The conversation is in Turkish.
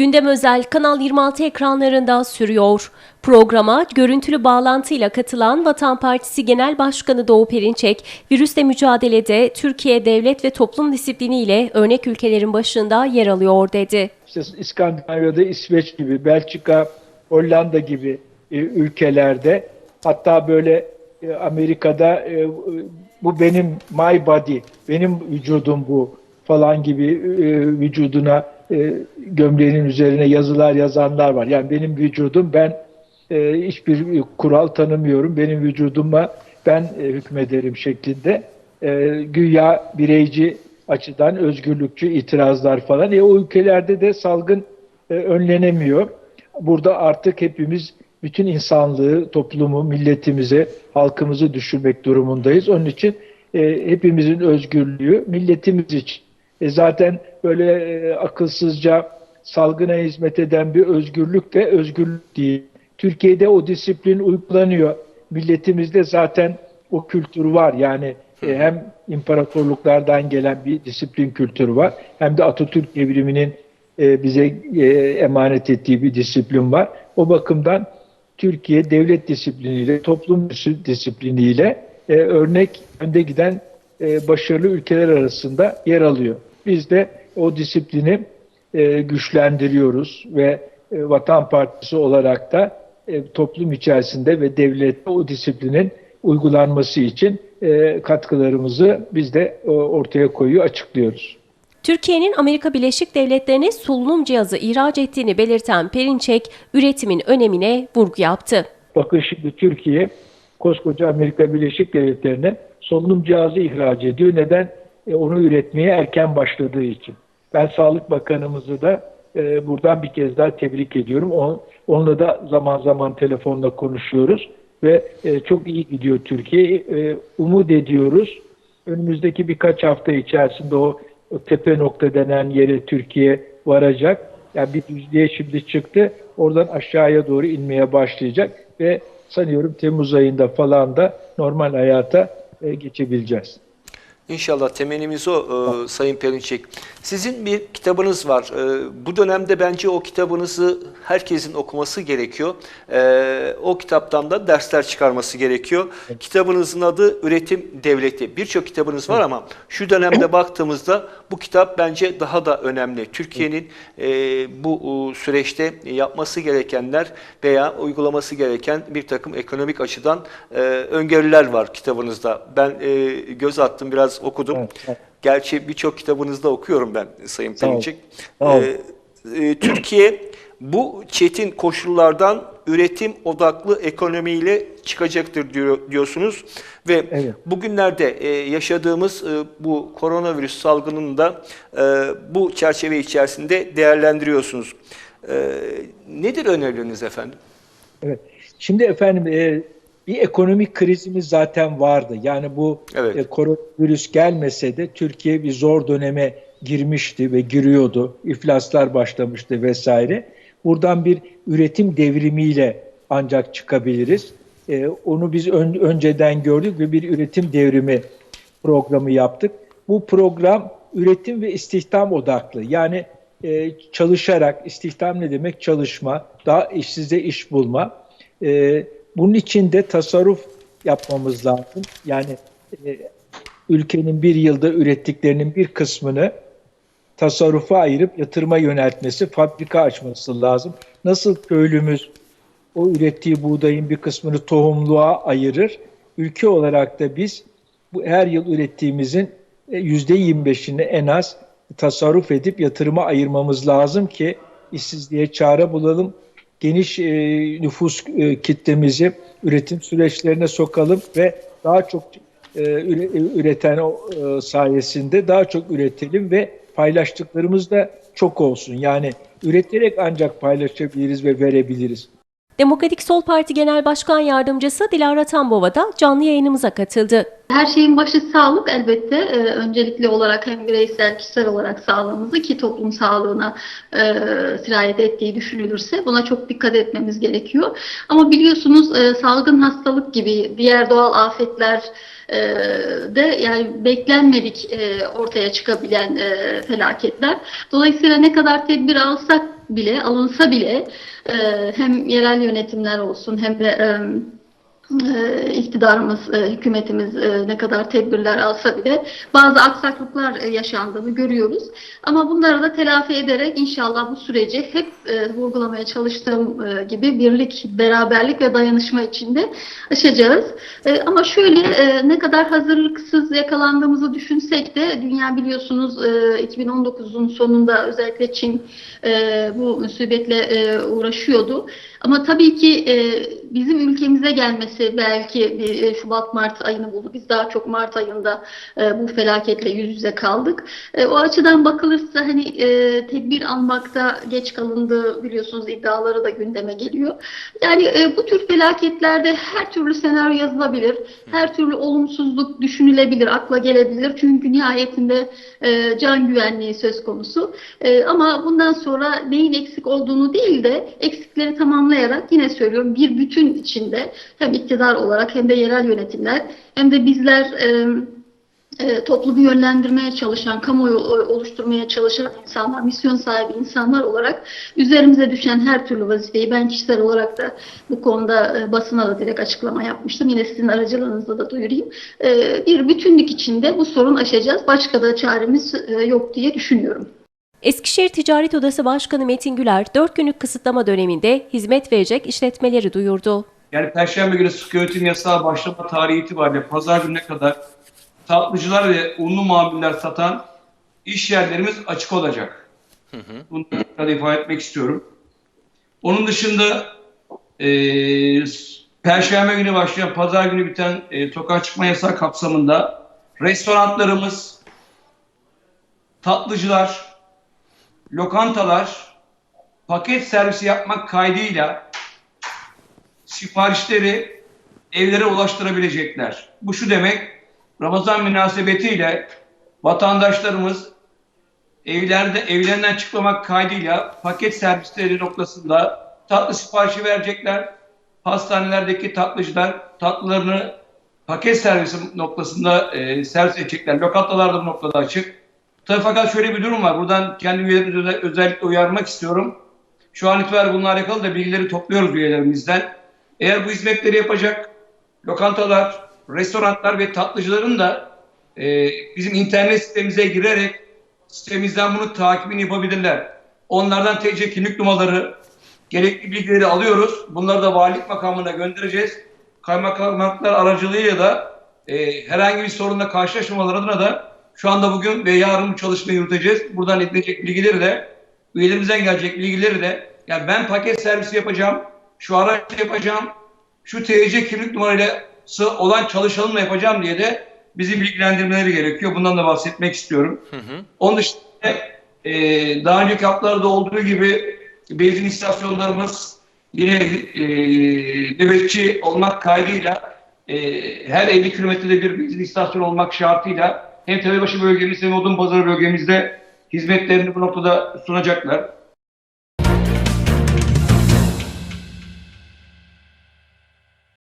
Gündem özel Kanal 26 ekranlarında sürüyor. Programa görüntülü bağlantıyla katılan Vatan Partisi Genel Başkanı Doğu Perinçek, virüsle mücadelede Türkiye devlet ve toplum disipliniyle örnek ülkelerin başında yer alıyor dedi. İşte İskandinavya'da İsveç gibi, Belçika, Hollanda gibi e, ülkelerde hatta böyle e, Amerika'da e, bu benim my body, benim vücudum bu falan gibi e, vücuduna e, gömleğinin üzerine yazılar yazanlar var. Yani benim vücudum ben e, hiçbir kural tanımıyorum. Benim vücuduma ben e, hükmederim şeklinde güya bireyci açıdan özgürlükçü itirazlar falan. E, o ülkelerde de salgın önlenemiyor. Burada artık hepimiz bütün insanlığı, toplumu, milletimize, halkımızı düşünmek durumundayız. Onun için e, hepimizin özgürlüğü milletimiz için. E, zaten böyle e, akılsızca salgına hizmet eden bir özgürlük de özgürlük değil. Türkiye'de o disiplin uygulanıyor. Milletimizde zaten o kültür var. Yani e, hem imparatorluklardan gelen bir disiplin kültürü var. Hem de Atatürk devriminin e, bize e, emanet ettiği bir disiplin var. O bakımdan Türkiye devlet disipliniyle, toplum disipliniyle e, örnek önde giden e, başarılı ülkeler arasında yer alıyor. Biz de o disiplini e, güçlendiriyoruz ve e, Vatan Partisi olarak da e, toplum içerisinde ve devlette o disiplinin uygulanması için e, katkılarımızı biz de e, ortaya koyuyor, açıklıyoruz. Türkiye'nin Amerika Birleşik Devletleri'ne solunum cihazı ihraç ettiğini belirten Perinçek, üretimin önemine vurgu yaptı. Bakın şimdi Türkiye koskoca Amerika Birleşik Devletleri'ne solunum cihazı ihraç ediyor. Neden? E, onu üretmeye erken başladığı için. Ben Sağlık Bakanımızı da e, buradan bir kez daha tebrik ediyorum. On, onunla da zaman zaman telefonla konuşuyoruz ve e, çok iyi gidiyor Türkiye. Umut ediyoruz. Önümüzdeki birkaç hafta içerisinde o, tepe nokta denen yere Türkiye varacak. Yani bir düzlüğe şimdi çıktı. Oradan aşağıya doğru inmeye başlayacak ve sanıyorum Temmuz ayında falan da normal hayata geçebileceğiz. İnşallah temennimiz o e, Sayın Perinçek. Sizin bir kitabınız var. E, bu dönemde bence o kitabınızı herkesin okuması gerekiyor. E, o kitaptan da dersler çıkarması gerekiyor. Kitabınızın adı Üretim Devleti. Birçok kitabınız var ama şu dönemde baktığımızda bu kitap bence daha da önemli. Türkiye'nin e, bu süreçte yapması gerekenler veya uygulaması gereken bir takım ekonomik açıdan e, öngörüler var kitabınızda. Ben e, göz attım biraz okudum. Evet, evet. Gerçi birçok kitabınızda okuyorum ben Sayın. Perinçek. Ee, e, Türkiye bu çetin koşullardan üretim odaklı ekonomiyle çıkacaktır diyor, diyorsunuz ve Evet. bugünlerde e, yaşadığımız e, bu koronavirüs salgınını da e, bu çerçeve içerisinde değerlendiriyorsunuz. E, nedir önerileriniz efendim? Evet. Şimdi efendim e, bir ekonomik krizimiz zaten vardı. Yani bu Evet. e, koronavirüs gelmese de Türkiye bir zor döneme girmişti ve giriyordu. İflaslar başlamıştı vesaire. Buradan bir üretim devrimiyle ancak çıkabiliriz. E, onu biz ön- önceden gördük ve bir üretim devrimi programı yaptık. Bu program üretim ve istihdam odaklı. Yani e, çalışarak, istihdam ne demek? Çalışma, daha işsize iş bulma. E, bunun için de tasarruf yapmamız lazım. Yani e, ülkenin bir yılda ürettiklerinin bir kısmını tasarrufa ayırıp yatırıma yöneltmesi, fabrika açması lazım. Nasıl köylümüz o ürettiği buğdayın bir kısmını tohumluğa ayırır. Ülke olarak da biz bu her yıl ürettiğimizin e, yüzde 25'ini en az tasarruf edip yatırıma ayırmamız lazım ki işsizliğe çare bulalım. Geniş e, nüfus e, kitlemizi üretim süreçlerine sokalım ve daha çok e, üre- üreten e, sayesinde daha çok üretelim ve paylaştıklarımız da çok olsun. Yani üreterek ancak paylaşabiliriz ve verebiliriz. Demokratik Sol Parti Genel Başkan Yardımcısı Dilara Tambova da canlı yayınımıza katıldı. Her şeyin başı sağlık elbette. Ee, öncelikli olarak hem bireysel, kişisel olarak sağlığımızı ki toplum sağlığına e, sirayet ettiği düşünülürse buna çok dikkat etmemiz gerekiyor. Ama biliyorsunuz e, salgın hastalık gibi diğer doğal afetler de yani beklenmedik e, ortaya çıkabilen e, felaketler. Dolayısıyla ne kadar tedbir alsak bile, alınsa bile e, hem yerel yönetimler olsun hem de iktidarımız, e, hükümetimiz e, ne kadar tedbirler alsa bile bazı aksaklıklar e, yaşandığını görüyoruz. Ama bunları da telafi ederek inşallah bu süreci hep vurgulamaya çalıştığım gibi birlik, beraberlik ve dayanışma içinde aşacağız. Ama şöyle ne kadar hazırlıksız yakalandığımızı düşünsek de dünya biliyorsunuz e, 2019'un sonunda özellikle Çin bu musibetle uğraşıyordu. Ama tabii ki e, bizim ülkemize gelmesi belki bir e, Şubat-Mart ayını buldu. Biz daha çok Mart ayında e, bu felaketle yüz yüze kaldık. E, o açıdan bakılırsa hani e, tedbir almakta geç kalındığı biliyorsunuz iddiaları da gündeme geliyor. Yani e, bu tür felaketlerde her türlü senaryo yazılabilir. Her türlü olumsuzluk düşünülebilir, akla gelebilir. Çünkü nihayetinde e, can güvenliği söz konusu. E, ama bundan sonra neyin eksik olduğunu değil de eksikleri tamamlayarak yine söylüyorum bir bütün içinde hem iktidar olarak hem de yerel yönetimler hem de bizler e, e, toplumu yönlendirmeye çalışan, kamuoyu oluşturmaya çalışan insanlar, misyon sahibi insanlar olarak üzerimize düşen her türlü vazifeyi ben kişisel olarak da bu konuda e, basına da direkt açıklama yapmıştım. Yine sizin aracılığınızla da duyurayım. E, bir bütünlük içinde bu sorun aşacağız. Başka da çaremiz e, yok diye düşünüyorum. Eskişehir Ticaret Odası Başkanı Metin Güler 4 günlük kısıtlama döneminde hizmet verecek işletmeleri duyurdu. Yani Perşembe günü sıkı yönetim yasağı başlama tarihi itibariyle pazar gününe kadar tatlıcılar ve unlu mamuller satan iş yerlerimiz açık olacak. Bunu da ifade etmek istiyorum. Onun dışında eee Perşembe günü başlayan, pazar günü biten e, sokağa çıkma yasağı kapsamında restoranlarımız, tatlıcılar, lokantalar paket servisi yapmak kaydıyla siparişleri evlere ulaştırabilecekler. Bu şu demek, Ramazan münasebetiyle vatandaşlarımız evlerde evlerinden çıkmamak kaydıyla paket servisleri noktasında tatlı siparişi verecekler. Hastanelerdeki tatlıcılar tatlılarını paket servisi noktasında e, servis edecekler. Lokantalar da bu noktada açık. Tabii fakat şöyle bir durum var. Buradan kendi üyelerimizi özel- özellikle uyarmak istiyorum. Şu an itibariyle bununla alakalı da bilgileri topluyoruz üyelerimizden. Eğer bu hizmetleri yapacak lokantalar, restoranlar ve tatlıcıların da e, bizim internet sitemize girerek sitemizden bunu takibini yapabilirler. Onlardan TC kimlik numaraları, gerekli bilgileri alıyoruz. Bunları da valilik makamına göndereceğiz. Kaymakamlıklar aracılığıyla da e, herhangi bir sorunla karşılaşmamaları adına da şu anda bugün ve yarın bu çalışmayı yürüteceğiz. Buradan edilecek bilgileri de, üyelerimizden gelecek bilgileri de, yani ben paket servisi yapacağım, şu araç yapacağım, şu TC kimlik numarası olan çalışanımla yapacağım diye de bizi bilgilendirmeleri gerekiyor. Bundan da bahsetmek istiyorum. Onun dışında e, daha önceki haftalarda olduğu gibi benzin istasyonlarımız yine e, nöbetçi olmak kaydıyla e, her 50 kilometrede bir benzin istasyonu olmak şartıyla hem Tepebaşı bölgemizde hem Odunpazarı bölgemizde hizmetlerini bu noktada sunacaklar.